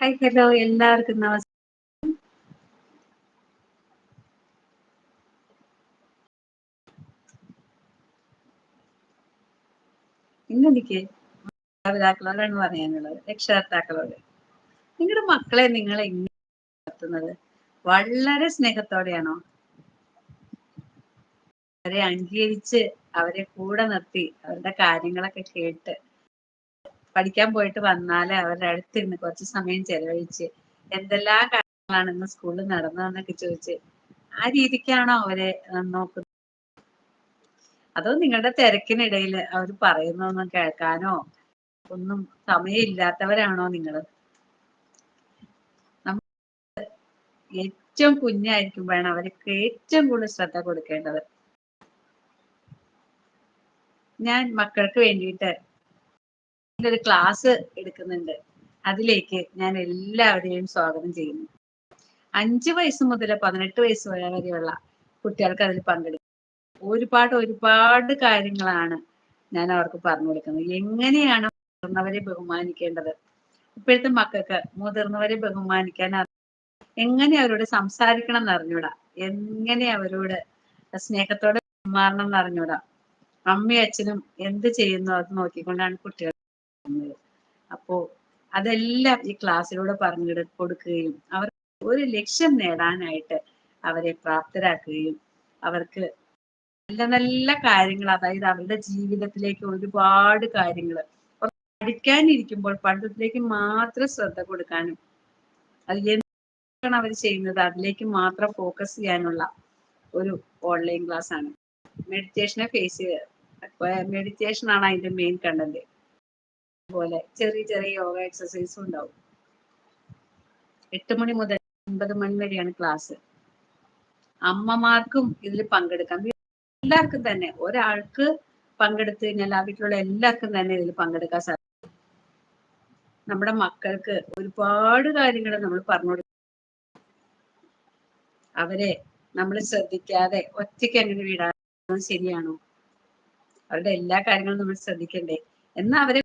Hi hello എല്ലാവർക്കും നമസ്കാരം ഇന്നെനിക്ക് മാതാപിതാക്കളോടാണ് പറയാനുള്ളത് രക്ഷകർത്താക്കളോട് നിങ്ങളുടെ മക്കളെ നിങ്ങൾ എങ്ങനെ വളർത്തുന്നത് വളരെ സ്നേഹത്തോടെയാണോ? അവരെ അംഗീകരിച്ച് അവരെ കൂടെ നിർത്തി അവരുടെ കാര്യങ്ങളൊക്കെ കേട്ട് പഠിക്കാൻ പോയിട്ട് വന്നാൽ അവരുടെ അടുത്തിരുന്ന് കുറച്ച് സമയം ചെലവഴിച്ച് എന്തെല്ലാം കാര്യങ്ങളാണ് ഇന്ന് സ്കൂളിൽ നടന്നതെന്നൊക്കെ ചോദിച്ച് ആ രീതിക്കാണോ അവരെ നോക്കുന്നത്? അതോ നിങ്ങളുടെ തിരക്കിനിടയിൽ അവർ പറയുന്നൊന്നും കേൾക്കാനോ ഒന്നും സമയമില്ലാത്തവരാണോ നിങ്ങൾ ഏറ്റവും കുഞ്ഞായിരിക്കുമ്പോഴാണ് അവർക്ക് ഏറ്റവും കൂടുതൽ ശ്രദ്ധ കൊടുക്കേണ്ടത്. ഞാൻ മക്കൾക്ക് വേണ്ടിയിട്ട് ഒരു ക്ലാസ് എടുക്കുന്നുണ്ട്. അതിലേക്ക് ഞാൻ എല്ലാവരെയും സ്വാഗതം ചെയ്യുന്നു. അഞ്ച് വയസ്സ് മുതൽ പതിനെട്ട് വയസ്സ് വരെയുള്ള കുട്ടികൾക്ക് അതിൽ പങ്കെടുക്കും. ഒരുപാട് ഒരുപാട് കാര്യങ്ങളാണ് ഞാൻ അവർക്ക് പറഞ്ഞു കൊടുക്കുന്നത്. എങ്ങനെയാണ് മുതിർന്നവരെ ബഹുമാനിക്കേണ്ടത്? ഇപ്പോഴത്തെ മക്കൾക്ക് മുതിർന്നവരെ ബഹുമാനിക്കാൻ എങ്ങനെ അവരോട് സംസാരിക്കണം എന്ന് അറിഞ്ഞൂടാ? എങ്ങനെ അവരോട് സ്നേഹത്തോടെ പെരുമാറണം എന്ന് അറിഞ്ഞൂടാ? അമ്മയും അച്ഛനും എന്ത് ചെയ്യുന്നു അത് നോക്കിക്കൊണ്ടാണ് കുട്ടികൾ അപ്പോ അതെല്ലാം ഈ ക്ലാസ്സിലൂടെ പറഞ്ഞു കൊടുക്കുകയും അവർ ഒരു ലക്ഷ്യം നേടാനായിട്ട് അവരെ പ്രാപ്തരാക്കുകയും അവർക്ക് നല്ല നല്ല കാര്യങ്ങൾ അതായത് അവരുടെ ജീവിതത്തിലേക്ക് ഒരുപാട് കാര്യങ്ങൾ പഠിക്കാനിരിക്കുമ്പോൾ പഠിത്തത്തിലേക്ക് മാത്രം ശ്രദ്ധ കൊടുക്കാനും അത് എന്താണ് അവർ ചെയ്യുന്നത് അതിലേക്ക് മാത്രം ഫോക്കസ് ചെയ്യാനുള്ള ഒരു ഓൺലൈൻ ക്ലാസ് ആണ്. മെഡിറ്റേഷനെ ഫേസ് മെഡിറ്റേഷൻ ആണ് അതിന്റെ മെയിൻ കണ്ടന്റ് പോലെ ചെറിയ ചെറിയ യോഗ എക്സസൈസും ഉണ്ടാവും. എട്ട് മണി മുതൽ ഒൻപത് മണി വരെയാണ് ക്ലാസ് അമ്മമാർക്കും ഇതിൽ പങ്കെടുക്കാം. എല്ലാവർക്കും തന്നെ ഒരാൾക്ക് പങ്കെടുത്തു കഴിഞ്ഞാൽ ആ വീട്ടിലുള്ള എല്ലാവർക്കും തന്നെ ഇതിൽ പങ്കെടുക്കാൻ സാധിക്കും. നമ്മുടെ മക്കൾക്ക് ഒരുപാട് കാര്യങ്ങൾ നമ്മൾ പറഞ്ഞു കൊടുക്കും. അവരെ നമ്മൾ ശ്രദ്ധിക്കാതെ ഒറ്റയ്ക്ക് അങ്ങനെ വിടാൻ ശരിയാണോ? അവരുടെ എല്ലാ കാര്യങ്ങളും നമ്മൾ ശ്രദ്ധിക്കണ്ടേ? എന്നാൽ അവരെ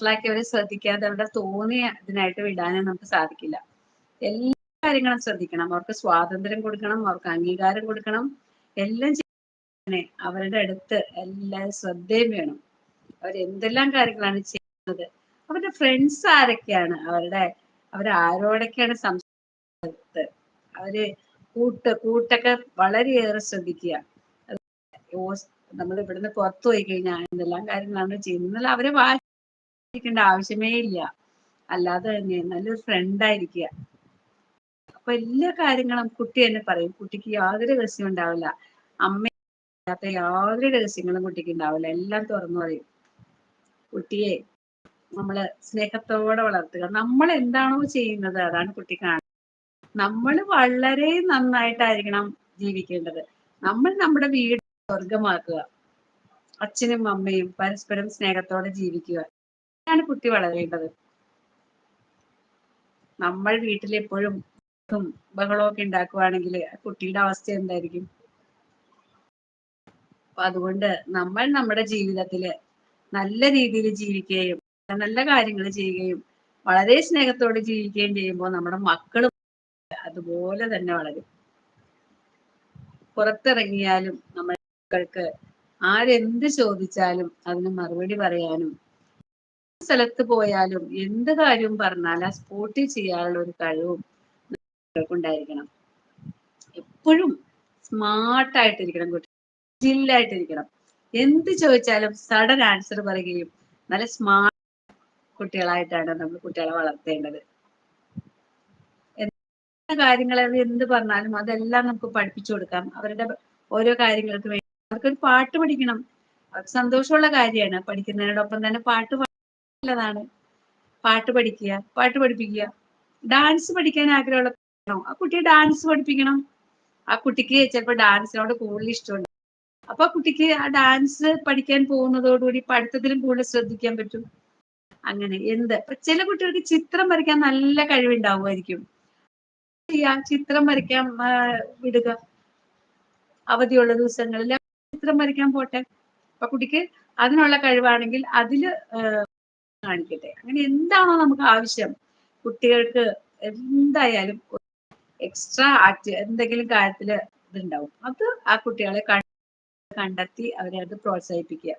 വഷളാക്കി അവരെ ശ്രദ്ധിക്കാതെ അവരുടെ തോന്നിയ ഇതിനായിട്ട് വിടാനും നമുക്ക് സാധിക്കില്ല. എല്ലാ കാര്യങ്ങളും ശ്രദ്ധിക്കണം. അവർക്ക് സ്വാതന്ത്ര്യം കൊടുക്കണം അവർക്ക് അംഗീകാരം കൊടുക്കണം. എല്ലാം ചെയ്യാൻ അവരുടെ അടുത്ത് എല്ലാ ശ്രദ്ധയും വേണം. അവരെന്തെല്ലാം കാര്യങ്ങളാണ് ചെയ്യുന്നത്? അവരുടെ ഫ്രണ്ട്സ് ആരൊക്കെയാണ്? അവരുടെ അവരാരോടൊക്കെയാണ് സംസാരിക്കുന്നത്? അവർ കൂട്ട് കൂട്ടൊക്കെ വളരെയേറെ ശ്രദ്ധിക്കുക. നമ്മൾ ഇവിടുന്ന് പുറത്തു പോയി കഴിഞ്ഞാൽ എന്തെല്ലാം കാര്യങ്ങളാണ് ചെയ്യുന്നത്? അവരെ വായിക്കേണ്ട ആവശ്യമേ ഇല്ല. അല്ലാതെ തന്നെ നല്ലൊരു ഫ്രണ്ട് ആയിരിക്കുക. അപ്പൊ എല്ലാ കാര്യങ്ങളും കുട്ടി തന്നെ പറയും. കുട്ടിക്ക് യാതൊരു രഹസ്യം ഉണ്ടാവില്ല. അമ്മ യാതൊരു രഹസ്യങ്ങളും കുട്ടിക്ക് ഉണ്ടാവില്ല. എല്ലാം തുറന്നു പറയും. കുട്ടിയെ നമ്മൾ സ്നേഹത്തോടെ വളർത്തുക. നമ്മൾ എന്താണോ ചെയ്യുന്നത് അതാണ് കുട്ടി കാണുന്നത്. നമ്മൾ വളരെ നന്നായിട്ടായിരിക്കണം ജീവിക്കേണ്ടത്. നമ്മൾ നമ്മുടെ വീട് സ്വർഗമാക്കുക അച്ഛനും അമ്മയും പരസ്പരം സ്നേഹത്തോടെ ജീവിക്കുക. ആണ് കുട്ടി വളരേണ്ടത്. നമ്മൾ വീട്ടിൽ എപ്പോഴും ബഹളമൊക്കെ ഉണ്ടാക്കുവാണെങ്കിൽ കുട്ടിയുടെ അവസ്ഥ എന്തായിരിക്കും? അപ്പൊ അതുകൊണ്ട് നമ്മൾ നമ്മുടെ ജീവിതത്തിൽ നല്ല രീതിയിൽ ജീവിക്കുകയും നല്ല കാര്യങ്ങൾ ചെയ്യുകയും വളരെ സ്നേഹത്തോടെ ജീവിക്കുകയും ചെയ്യുമ്പോൾ നമ്മുടെ മക്കളും അതുപോലെ തന്നെ വളരും. പുറത്തിറങ്ങിയാലും നമ്മൾ മക്കൾക്ക് ആരെന്ത് ചോദിച്ചാലും അതിന് മറുപടി പറയാനും സ്ഥലത്ത് പോയാലും എന്ത് കാര്യം പറഞ്ഞാൽ ആ സ്പോട്ടിൽ ചെയ്യാനുള്ള ഒരു കഴിവും ഉണ്ടായിരിക്കണം എപ്പോഴും സ്മാർട്ടായിട്ടിരിക്കണം കുട്ടി. ജില്ലായിട്ടിരിക്കണം എന്ത് ചോദിച്ചാലും സഡൻ ആൻസർ പറയുകയും നല്ല സ്മാർട്ട് കുട്ടികളായിട്ടാണ് നമ്മൾ കുട്ടികളെ വളർത്തേണ്ടത്. കാര്യങ്ങൾ എന്ത് പറഞ്ഞാലും അതെല്ലാം നമുക്ക് പഠിപ്പിച്ചു കൊടുക്കാം. അവരുടെ ഓരോ കാര്യങ്ങൾക്ക് വേണ്ടി അവർക്കൊരു പാട്ട് പഠിക്കണം. അവർക്ക് സന്തോഷമുള്ള കാര്യമാണ്. പഠിക്കുന്നതിനോടൊപ്പം തന്നെ പാട്ട് നല്ലതാണ്. പാട്ട് പഠിക്കുക പാട്ട് പഠിപ്പിക്കുക. ഡാൻസ് പഠിക്കാൻ ആഗ്രഹമുള്ള ആ കുട്ടിയെ ഡാൻസ് പഠിപ്പിക്കണം. ആ കുട്ടിക്ക് ചിലപ്പോൾ ഡാൻസിനോട് കൂടുതൽ ഇഷ്ടമുണ്ട്. അപ്പൊ ആ കുട്ടിക്ക് ആ ഡാൻസ് പഠിക്കാൻ പോകുന്നതോടുകൂടി പഠിത്തത്തിലും കൂടുതൽ ശ്രദ്ധിക്കാൻ പറ്റും. അങ്ങനെ എന്ത്? ചില കുട്ടികൾക്ക് ചിത്രം വരയ്ക്കാൻ നല്ല കഴിവുണ്ടാവുമായിരിക്കും. ചെയ്യാ ചിത്രം വരയ്ക്കാൻ വിടുക. അവധിയുള്ള ദിവസങ്ങളിൽ ചിത്രം വരയ്ക്കാൻ പോട്ടെ. അപ്പൊ കുട്ടിക്ക് അതിനുള്ള കഴിവാണെങ്കിൽ അതിൽ കാണിക്കട്ടെ. അങ്ങനെ എന്താണോ നമുക്ക് ആവശ്യം. കുട്ടികൾക്ക് എന്തായാലും എക്സ്ട്രാ ആക്ടി എന്തെങ്കിലും കാര്യത്തിൽ ഇതുണ്ടാവും. അത് ആ കുട്ടികളെ കണ്ടെത്തി അവരെ അത് പ്രോത്സാഹിപ്പിക്കുക.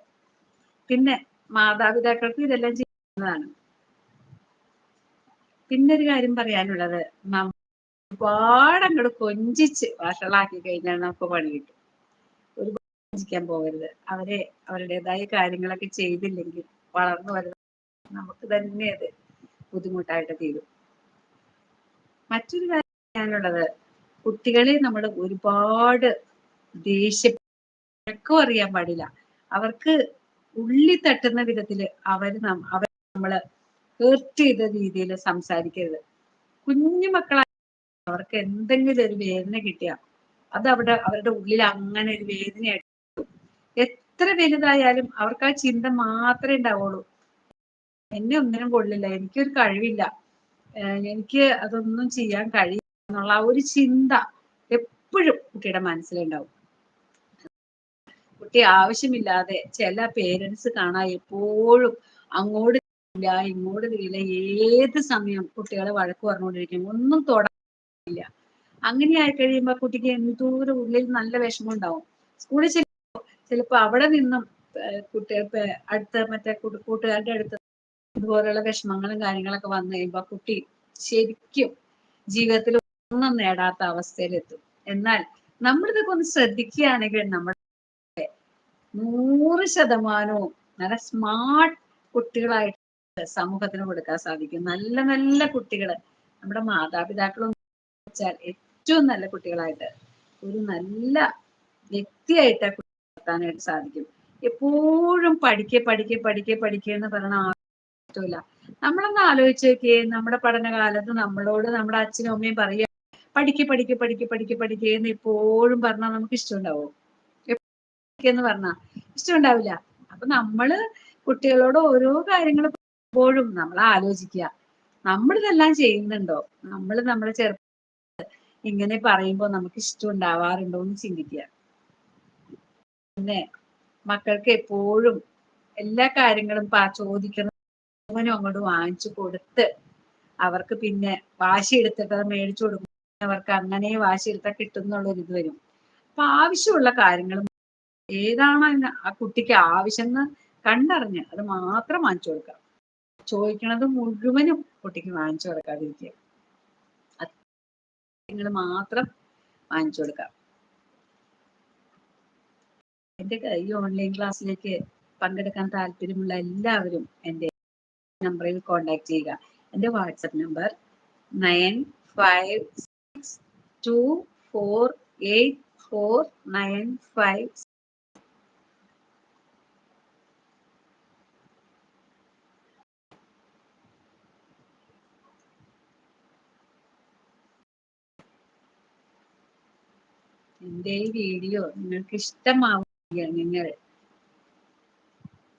പിന്നെ മാതാപിതാക്കൾക്ക് ഇതെല്ലാം ചെയ്യുന്നതാണ്. പിന്നെ ഒരു കാര്യം പറയാനുള്ളത്. ഒരുപാട് അങ്ങോട്ട് കൊഞ്ചിച്ച് വഷളാക്കി കഴിഞ്ഞാൽ നമുക്ക് പണി കിട്ടും. ഒരുപാട് കൊഞ്ചിക്കാൻ പോകരുത്. അവരെ അവരുടേതായ കാര്യങ്ങളൊക്കെ ചെയ്തില്ലെങ്കിൽ വളർന്നു വരുന്ന നമുക്ക് തന്നെ അത് ബുദ്ധിമുട്ടായിട്ട് തീരും. മറ്റൊരു കാര്യം പറയാനുള്ളത് കുട്ടികളെ നമ്മൾ ഒരുപാട് ദേഷ്യം അറിയാൻ പാടില്ല. അവർക്ക് ഉള്ളി തട്ടുന്ന വിധത്തിൽ അവർ അവർ നമ്മൾ ഹേർട്ട് ചെയ്ത രീതിയിൽ സംസാരിക്കരുത്. കുഞ്ഞു മക്കളായ അവർക്ക് എന്തെങ്കിലും ഒരു വേദന കിട്ടിയ അത് അവിടെ അവരുടെ ഉള്ളിൽ അങ്ങനെ ഒരു വേദനയായിട്ട് എത്ര വലുതായാലും അവർക്ക് ആ ചിന്ത മാത്രമേ ഉണ്ടാവുള്ളൂ. എന്നെ ഒന്നിനും കൊള്ളില്ല. എനിക്കൊരു കഴിവില്ല. എനിക്ക് അതൊന്നും ചെയ്യാൻ കഴിയില്ല എന്നുള്ള ആ ഒരു ചിന്ത എപ്പോഴും കുട്ടിയുടെ മനസ്സിലുണ്ടാവും. കുട്ടി ആവശ്യമില്ലാതെ ചില പേരൻസ് കാണാൻ എപ്പോഴും അങ്ങോട്ട് ഇല്ല ഇങ്ങോട്ട് തിരിയില്ല. ഏത് സമയം കുട്ടികളെ വഴക്ക് പറഞ്ഞുകൊണ്ടിരിക്കും ഒന്നും തൊടാനില്ല അങ്ങനെ ആയി കഴിയുമ്പോ കുട്ടിക്ക് എന്തോരം ഉള്ളിൽ നല്ല വിഷമം ഉണ്ടാവും സ്കൂളിൽ ചെല്ലുമ്പോ ചിലപ്പോ അവിടെ നിന്നും കുട്ടികൾ അടുത്ത മറ്റേ കൂട്ടുകാരുടെ അടുത്ത് ഇതുപോലുള്ള വിഷമങ്ങളും കാര്യങ്ങളൊക്കെ വന്നു കഴിയുമ്പോ കുട്ടി ശരിക്കും ജീവിതത്തിൽ ഒന്നും നേടാത്ത അവസ്ഥയിലെത്തും. എന്നാൽ നമ്മളിതൊക്കെ ഒന്ന് ശ്രദ്ധിക്കുകയാണെങ്കിൽ നമ്മുടെ നൂറ് ശതമാനവും നല്ല സ്മാർട്ട് കുട്ടികളായിട്ട് സമൂഹത്തിന് കൊടുക്കാൻ സാധിക്കും. നല്ല നല്ല കുട്ടികൾ നമ്മുടെ മാതാപിതാക്കളും വെച്ചാൽ ഏറ്റവും നല്ല കുട്ടികളായിട്ട് ഒരു നല്ല വ്യക്തിയായിട്ട് വളർത്താനായിട്ട് സാധിക്കും. എപ്പോഴും പഠിക്കെ പഠിക്കെ പഠിക്കെ പഠിക്കുക എന്ന് പറഞ്ഞ പറ്റില്ല നമ്മളൊന്ന് ആലോചിച്ച് നോക്കിയേ നമ്മുടെ പഠനകാലത്ത് നമ്മളോട് നമ്മുടെ അച്ഛനും അമ്മയും പറയുക പഠിക്ക് പഠിക്ക് പഠിക്ക് പഠിക്ക് പഠിക്ക് എന്ന് എപ്പോഴും പറഞ്ഞാൽ നമുക്ക് ഇഷ്ടമുണ്ടാവോ? എന്ന് പറഞ്ഞാ ഇഷ്ടമുണ്ടാവില്ല. അപ്പൊ നമ്മൾ കുട്ടികളോട് ഓരോ കാര്യങ്ങൾ എപ്പോഴും നമ്മൾ ആലോചിക്കുക. നമ്മളിതെല്ലാം ചെയ്യുന്നുണ്ടോ? നമ്മൾ നമ്മളെ ചെറുപ്പ ഇങ്ങനെ പറയുമ്പോൾ നമുക്ക് ഇഷ്ടം ഉണ്ടാവാറുണ്ടോ എന്ന് ചിന്തിക്കുക. പിന്നെ മക്കൾക്ക് എപ്പോഴും എല്ലാ കാര്യങ്ങളും ചോദിക്കണം. മുഴുവനും അങ്ങോട്ട് വാങ്ങിച്ചു കൊടുത്ത് അവർക്ക് പിന്നെ വാശി എടുത്തിട്ട് അത് മേടിച്ചു കൊടുക്കും അവർക്ക് അങ്ങനെ വാശി എടുത്താൽ കിട്ടും എന്നുള്ളൊരു ഇത് വരും. അപ്പൊ ആവശ്യമുള്ള കാര്യങ്ങൾ ഏതാണ് ആ കുട്ടിക്ക് ആവശ്യം എന്ന് കണ്ടറിഞ്ഞ് അത് മാത്രം വാങ്ങിച്ചു കൊടുക്കാം ചോദിക്കണത് മുഴുവനും കുട്ടിക്ക് വാങ്ങിച്ചു കൊടുക്കാതിരിക്കുക. മാത്രം വാങ്ങിച്ചു കൊടുക്കാം എന്റെ ഈ ഓൺലൈൻ ക്ലാസ്സിലേക്ക് പങ്കെടുക്കാൻ താല്പര്യമുള്ള എല്ലാവരും എന്റെ നമ്പറിൽ കോൺടാക്ട് ചെയ്യുക. എന്റെ WhatsApp number nine five six two four eight four nine five എന്റെ ഈ വീഡിയോ നിങ്ങൾക്ക് ഇഷ്ടമാവുകയാണ് നിങ്ങൾ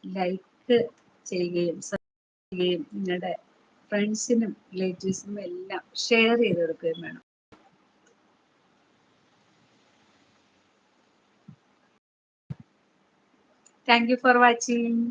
ലൈക്ക് ചെയ്യുകയും ചെയ്യുകയും നിങ്ങളുടെ ഫ്രണ്ട്സിനും റിലേറ്റീവ്സിനും എല്ലാം ഷെയർ ചെയ്ത് കൊടുക്കുകയും വേണം. Thank you for watching